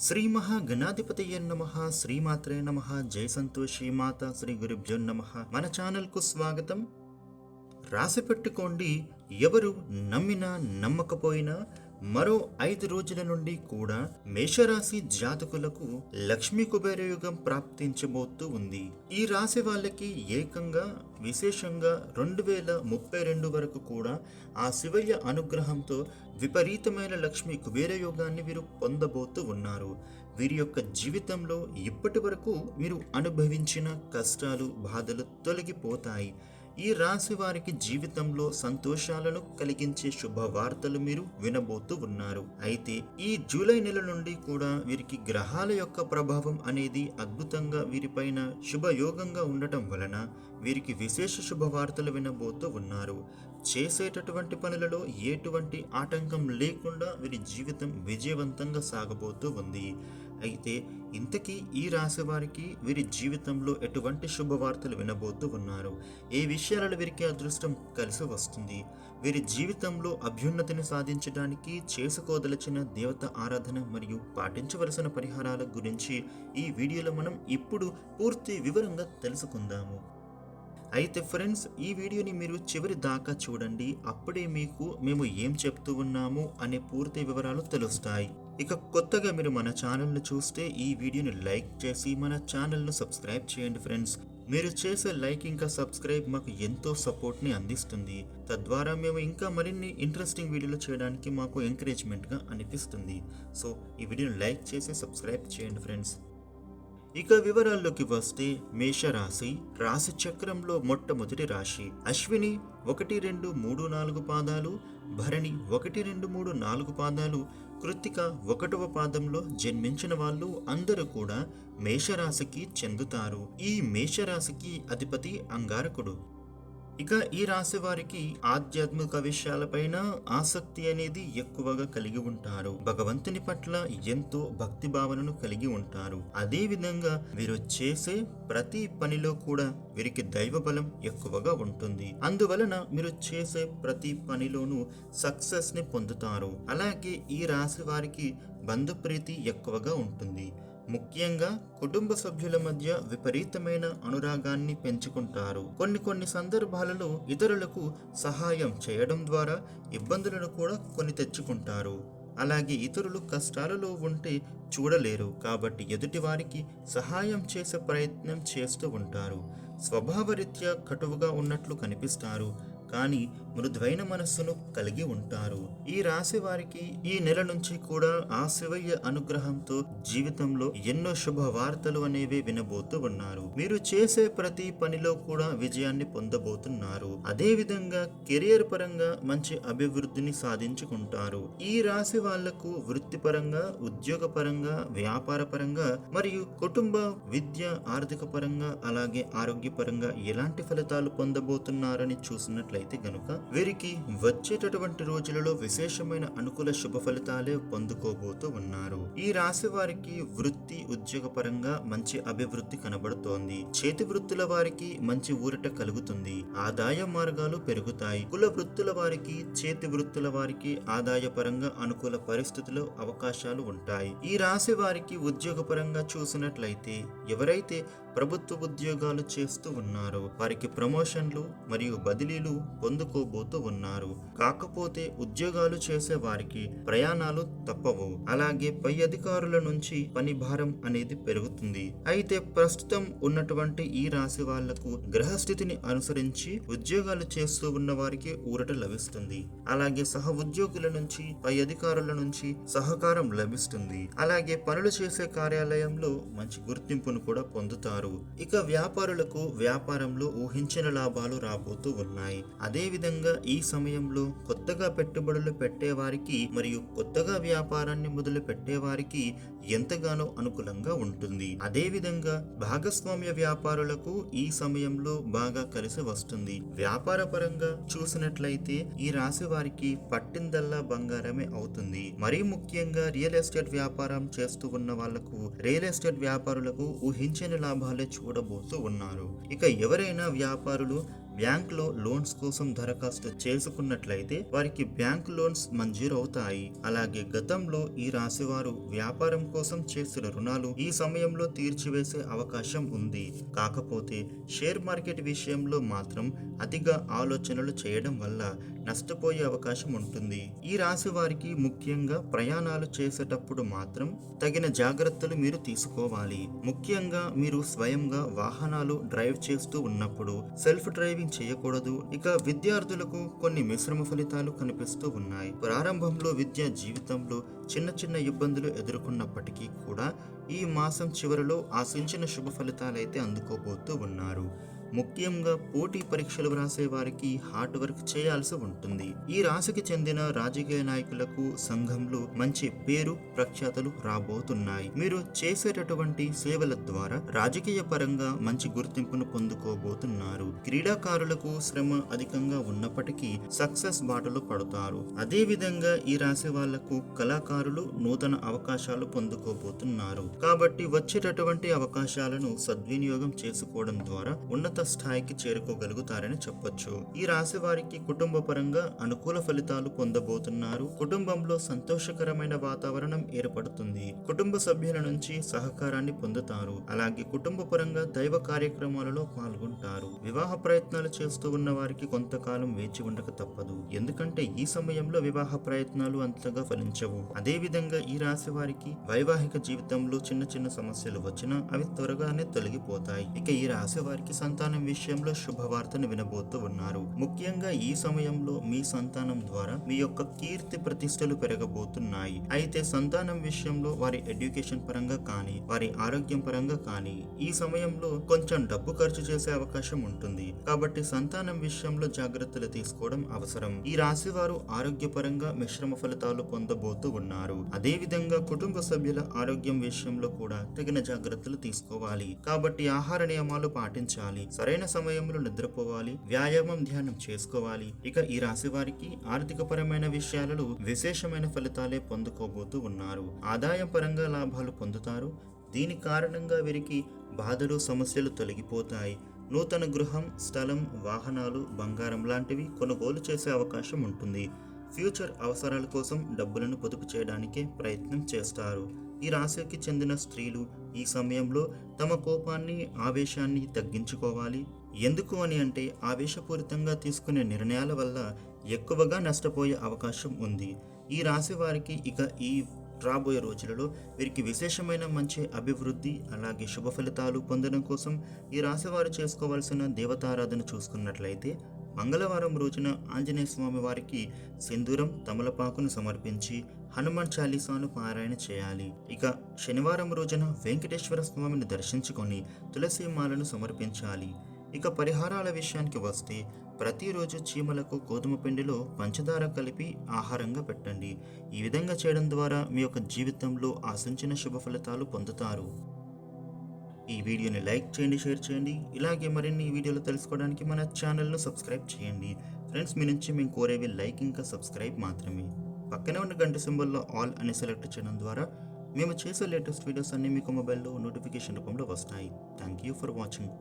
శ్రీ మహాగణాధిపతయ నమ శ్రీమాత్రే నమ జయ సంతోషి మాత శ్రీ గురుభ్యో నమ. మన ఛానల్కు స్వాగతం. రాసి పెట్టుకోండి ఎవరు నమ్మినా నమ్మకపోయినా మరో ఐదు రోజుల నుండి కూడా మేషరాశి జాతకులకు లక్ష్మీ కుబేర యుగం ప్రాప్తించబోతూ ఉంది. ఈ రాశి వాళ్ళకి ఏకంగా విశేషంగా రెండు వేల ముప్పై రెండు వరకు కూడా ఆ శివయ్య అనుగ్రహంతో విపరీతమైన లక్ష్మీ కుబేర యోగాన్ని వీరు పొందబోతూ ఉన్నారు. వీరి యొక్క జీవితంలో ఇప్పటి వరకు మీరు అనుభవించిన కష్టాలు బాధలు తొలగిపోతాయి. ఈ రాశి వారికి జీవితంలో సంతోషాలను కలిగించే శుభవార్తలు మీరు వినబోతూ ఉన్నారు. అయితే ఈ జూలై నెల నుండి కూడా వీరికి గ్రహాల యొక్క ప్రభావం అనేది అద్భుతంగా వీరిపైన శుభయోగంగా ఉండటం వలన వీరికి విశేష శుభవార్తలు వినబోతూ ఉన్నారు. చేసేటటువంటి పనులలో ఎటువంటి ఆటంకం లేకుండా వీరి జీవితం విజయవంతంగా సాగబోతూ ఉంది. అయితే ఇంతకీ ఈ రాశి వారికి వీరి జీవితంలో ఎటువంటి శుభవార్తలు వినబోతూ ఉన్నారు? ఏ విషయాలలో వీరికి అదృష్టం కలిసి వస్తుంది? వీరి జీవితంలో అభ్యున్నతిని సాధించడానికి చేసుకోదలచిన దేవత ఆరాధన మరియు పాటించవలసిన పరిహారాల గురించి ఈ వీడియోలో మనం ఇప్పుడు పూర్తి వివరంగా తెలుసుకుందాము. అయితే ఫ్రెండ్స్ ఈ వీడియోని మీరు చివరి దాకా చూడండి. అప్పుడే మీకు మేము ఏం చెప్తూ ఉన్నాము అనే పూర్తి వివరాలు తెలుస్తాయి. ఇక కొత్తగా మీరు మన ఛానల్ను చూస్తే ఈ వీడియోని లైక్ చేసి మన ఛానల్ను సబ్స్క్రైబ్ చేయండి ఫ్రెండ్స్. మీరు చేసే లైక్ ఇంకా సబ్స్క్రైబ్ మాకు ఎంతో సపోర్ట్ని అందిస్తుంది. తద్వారా మేము ఇంకా మరిన్ని ఇంట్రెస్టింగ్ వీడియోలు చేయడానికి మాకు ఎంకరేజ్మెంట్గా అనిపిస్తుంది. సో ఈ వీడియోని లైక్ చేసి సబ్స్క్రైబ్ చేయండి ఫ్రెండ్స్. ఇక వివరాల్లోకి వస్తే మేషరాశి రాశి చక్రంలో మొట్టమొదటి రాశి. అశ్విని ఒకటి రెండు మూడు నాలుగు పాదాలు భరణి ఒకటి రెండు మూడు నాలుగు పాదాలు కృత్తిక ఒకటవ పాదంలో జన్మించిన వాళ్ళు అందరూ కూడా మేషరాశికి చెందుతారు. ఈ మేషరాశికి అధిపతి అంగారకుడు. ఇక ఈ రాశి వారికి ఆధ్యాత్మిక విషయాలపైన ఆసక్తి అనేది ఎక్కువగా కలిగి ఉంటారు. భగవంతుని పట్ల ఎంతో భక్తి భావనను కలిగి ఉంటారు. అదే విధంగా వీరు చేసే ప్రతి పనిలో కూడా వీరికి దైవ బలం ఎక్కువగా ఉంటుంది. అందువలన మీరు చేసే ప్రతి పనిలోనూ సక్సెస్ని పొందుతారు. అలాగే ఈ రాశి వారికి బంధుప్రీతి ఎక్కువగా ఉంటుంది. ముఖ్యంగా కుటుంబ సభ్యుల మధ్య విపరీతమైన అనురాగాన్ని పెంచుకుంటారు. కొన్ని కొన్ని సందర్భాలలో ఇతరులకు సహాయం చేయడం ద్వారా ఇబ్బందులను కూడా కొని తెచ్చుకుంటారు. అలాగే ఇతరులు కష్టాలలో ఉంటే చూడలేరు. కాబట్టి ఎదుటివారికి సహాయం చేసే ప్రయత్నం చేస్తూ ఉంటారు. స్వభావరీత్యా కటువుగా ఉన్నట్లు కనిపిస్తారు. కానీ మృదువైన మనస్సును కలిగి ఉంటారు. ఈ రాశి వారికి ఈ నెల నుంచి కూడా ఆ శివయ్య అనుగ్రహంతో జీవితంలో ఎన్నో శుభవార్తలు అనేవి వినబోతూ ఉన్నారు. మీరు చేసే ప్రతి పనిలో కూడా విజయాన్ని పొందబోతున్నారు. అదే విధంగా కెరియర్ పరంగా మంచి అభివృద్ధిని సాధించుకుంటారు. ఈ రాశి వాళ్ళకు వృత్తిపరంగా ఉద్యోగ పరంగా వ్యాపార పరంగా మరియు కుటుంబ విద్య ఆర్థిక పరంగా అలాగే ఆరోగ్యపరంగా ఎలాంటి ఫలితాలు పొందబోతున్నారని చూసినట్లయితే గనుక వీరికి వచ్చేటటువంటి రోజులలో విశేషమైన అనుకూల శుభ ఫలితాలే పొందుకోబోతూ ఉన్నారు. ఈ రాశి వారికి వృత్తి ఉద్యోగ పరంగా మంచి అభివృద్ధి కనబడుతోంది. చేతి వృత్తుల వారికి మంచి ఊరట కలుగుతుంది. ఆదాయ మార్గాలు పెరుగుతాయి. కుల వృత్తుల వారికి చేతి వృత్తుల వారికి ఆదాయ పరంగా అనుకూల పరిస్థితులు అవకాశాలు ఉంటాయి. ఈ రాశి వారికి ఉద్యోగ పరంగా చూసినట్లయితే ఎవరైతే ప్రభుత్వ ఉద్యోగాలు చేస్తూ ఉన్నారో వారికి ప్రమోషన్లు మరియు బదిలీలు పొందుకో పొందుకోబోతూ ఉన్నారు. కాకపోతే ఉద్యోగాలు చేసే వారికి ప్రయాణాలు తప్పవు. అలాగే పై అధికారుల నుంచి పని భారం అనేది పెరుగుతుంది. అయితే ప్రస్తుతం ఉన్నటువంటి ఈ రాశి వాళ్ళకు గ్రహస్థితిని అనుసరించి ఉద్యోగాలు చేస్తూ ఉన్న వారికి ఊరట లభిస్తుంది. అలాగే సహ ఉద్యోగుల నుంచి పై అధికారుల నుంచి సహకారం లభిస్తుంది. అలాగే పనులు చేసే కార్యాలయంలో మంచి గుర్తింపును కూడా పొందుతారు. ఇక వ్యాపారులకు వ్యాపారంలో ఊహించిన లాభాలు రాబోతూ ఉన్నాయి. అదే విధంగా ఈ సమయంలో కొత్తగా పెట్టుబడులు పెట్టేవారికి మరియు కొత్తగా వ్యాపారాన్ని మొదలు పెట్టేవారికి ఎంతగానో అనుకూలంగా ఉంటుంది. అదే విధంగా భాగస్వామ్య వ్యాపారులకు ఈ సమయంలో బాగా కలిసి వస్తుంది. వ్యాపార పరంగా చూసినట్లయితే ఈ రాశి వారికి పట్టిందల్లా బంగారమే అవుతుంది. మరీ ముఖ్యంగా రియల్ ఎస్టేట్ వ్యాపారం చేస్తూ ఉన్న వాళ్ళకు రియల్ ఎస్టేట్ వ్యాపారులకు ఊహించని లాభాలే చూడబోతూ ఉన్నారు. ఇక ఎవరైనా వ్యాపారులు బ్యాంకులో లోన్స్ కోసం దరఖాస్తు చేసుకున్నట్లయితే వారికి బ్యాంక్ లోన్స్ మంజూరు అవుతాయి అలాగే గతంలో ఈ రాశి వారు వ్యాపారం కోసం చేసిన రుణాలు ఈ సమయంలో తీర్చివేసే అవకాశం ఉంది. కాకపోతే షేర్ మార్కెట్ విషయంలో మాత్రం అతిగా ఆలోచనలు చేయడం వల్ల నష్టపోయే అవకాశం ఉంటుంది. ఈ రాశి వారికి ముఖ్యంగా ప్రయాణాలు చేసేటప్పుడు మాత్రం తగిన జాగ్రత్తలు మీరు తీసుకోవాలి. ముఖ్యంగా మీరు స్వయంగా వాహనాలు డ్రైవ్ చేస్తూ ఉన్నప్పుడు సెల్ఫ్ డ్రైవింగ్ చేయకూడదు. ఇక విద్యార్థులకు కొన్ని మిశ్రమ ఫలితాలు కనిపిస్తూ ఉన్నాయి. ప్రారంభంలో విద్యా జీవితంలో చిన్న చిన్న ఇబ్బందులు ఎదుర్కొన్నప్పటికీ కూడా ఈ మాసం చివరిలో ఆశించిన శుభ ఫలితాలైతే అందుకోబోతూ ఉన్నారు. ముఖ్యంగా పోటీ పరీక్షలు వ్రాసే వారికి హార్డ్ వర్క్ చేయాల్సి ఉంటుంది. ఈ రాశికి చెందిన రాజకీయ నాయకులకు సంఘంలో మంచి పేరు ప్రఖ్యాతలు రాబోతున్నాయి. మీరు చేసేటటువంటి సేవల ద్వారా రాజకీయ పరంగా మంచి గుర్తింపును పొందుకోబోతున్నారు. క్రీడాకారులకు శ్రమ అధికంగా ఉన్నప్పటికీ సక్సెస్ బాటలో పడతారు. అదే విధంగా ఈ రాశి వాళ్ళకు కళాకారులు నూతన అవకాశాలు పొందుకోబోతున్నారు. కాబట్టి వచ్చేటటువంటి అవకాశాలను సద్వినియోగం చేసుకోవడం ద్వారా ఉన్నత స్థాయికి చేరుకోగలుగుతారని చెప్పొచ్చు. ఈ రాశి వారికి కుటుంబ పరంగా అనుకూల ఫలితాలు పొందబోతున్నారు. కుటుంబంలో సంతోషకరమైన వాతావరణం ఏర్పడుతుంది. కుటుంబ సభ్యుల నుంచి సహకారాన్ని పొందుతారు. అలాగే కుటుంబ పరంగా దైవ కార్యక్రమాలలో పాల్గొంటారు. వివాహ ప్రయత్నాలు చేస్తూ ఉన్న వారికి కొంతకాలం వేచి ఉండక తప్పదు. ఎందుకంటే ఈ సమయంలో వివాహ ప్రయత్నాలు అంతగా ఫలించవు. అదే విధంగా ఈ రాశి వారికి వైవాహిక జీవితంలో చిన్న చిన్న సమస్యలు వచ్చినా అవి త్వరగానే తొలగిపోతాయి. ఇక ఈ రాశి వారికి సంతానం విషయంలో శుభవార్తను వినబోతూ ఉన్నారు. ముఖ్యంగా ఈ సమయంలో మీ సంతానం ద్వారా మీ యొక్క కీర్తి ప్రతిష్టలు పెరగబోతున్నాయి. అయితే సంతానం విషయంలో వారి ఎడ్యుకేషన్ పరంగా కానీ వారి ఆరోగ్యం పరంగా కానీ ఈ సమయంలో కొంచెం డబ్బు ఖర్చు చేసే అవకాశం ఉంటుంది. కాబట్టి సంతానం విషయంలో జాగ్రత్తలు తీసుకోవడం అవసరం. ఈ రాశి వారు ఆరోగ్యపరంగా మిశ్రమ ఫలితాలు పొందబోతూ ఉన్నారు. అదే విధంగా కుటుంబ సభ్యుల ఆరోగ్యం విషయంలో కూడా తగిన జాగ్రత్తలు తీసుకోవాలి. కాబట్టి ఆహార నియమాలు పాటించాలి. సరైన సమయంలో నిద్రపోవాలి వ్యాయామం ధ్యానం చేసుకోవాలి. ఇక ఈ రాశి వారికి ఆర్థిక పరమైన విషయాలలో విశేషమైన ఫలితాలే పొందుకోబోతూ ఉన్నారు. ఆదాయం పరంగా లాభాలు పొందుతారు. దీని కారణంగా వీరికి బాధలు సమస్యలు తొలగిపోతాయి. నూతన గృహం స్థలం వాహనాలు బంగారం లాంటివి కొనుగోలు చేసే అవకాశం ఉంటుంది. ఫ్యూచర్ అవసరాల కోసం డబ్బులను పొదుపు చేయడానికే ప్రయత్నం చేస్తారు. ఈ రాశికి చెందిన స్త్రీలు ఈ సమయంలో తమ కోపాన్ని ఆవేశాన్ని తగ్గించుకోవాలి. ఎందుకు అని అంటే ఆవేశపూరితంగా తీసుకునే నిర్ణయాల వల్ల ఎక్కువగా నష్టపోయే అవకాశం ఉంది. ఈ రాశి వారికి ఇక ఈ రాబోయే రోజులలో వీరికి విశేషమైన మంచి అభివృద్ధి అలాగే శుభ ఫలితాలు పొందడం కోసం ఈ రాశి వారు చేసుకోవాల్సిన దేవతారాధన చూసుకున్నట్లయితే మంగళవారం రోజున ఆంజనేయ స్వామి వారికి సింధూరం తమలపాకును సమర్పించి హనుమాన్ చాలీసాను పారాయణ చేయాలి. ఇక శనివారం రోజున వెంకటేశ్వర స్వామిని దర్శించుకొని తులసి మాలను సమర్పించాలి. ఇక పరిహారాల విషయానికి వస్తే ప్రతిరోజు చీమలకు గోధుమ పిండిలో పంచదార కలిపి ఆహారంగా పెట్టండి. ఈ విధంగా చేయడం ద్వారా మీ యొక్క జీవితంలో ఆశించిన శుభ ఫలితాలు పొందుతారు. ఈ వీడియోని లైక్ చేయండి షేర్ చేయండి. ఇలాగే మరిన్ని వీడియోలు తెలుసుకోవడానికి మన ఛానల్ను సబ్స్క్రైబ్ చేయండి. ఫ్రెండ్స్ మీ నుంచి మేము కోరేవి లైక్ ఇంకా సబ్స్క్రైబ్ మాత్రమే. పక్కనే ఉన్న గంట సింబల్లో ఆల్ అని సెలెక్ట్ చేయడం ద్వారా మేము చేసే లేటెస్ట్ వీడియోస్ అన్నీ మీకు మొబైల్లో నోటిఫికేషన్ రూపంలో వస్తాయి. Thank you for watching.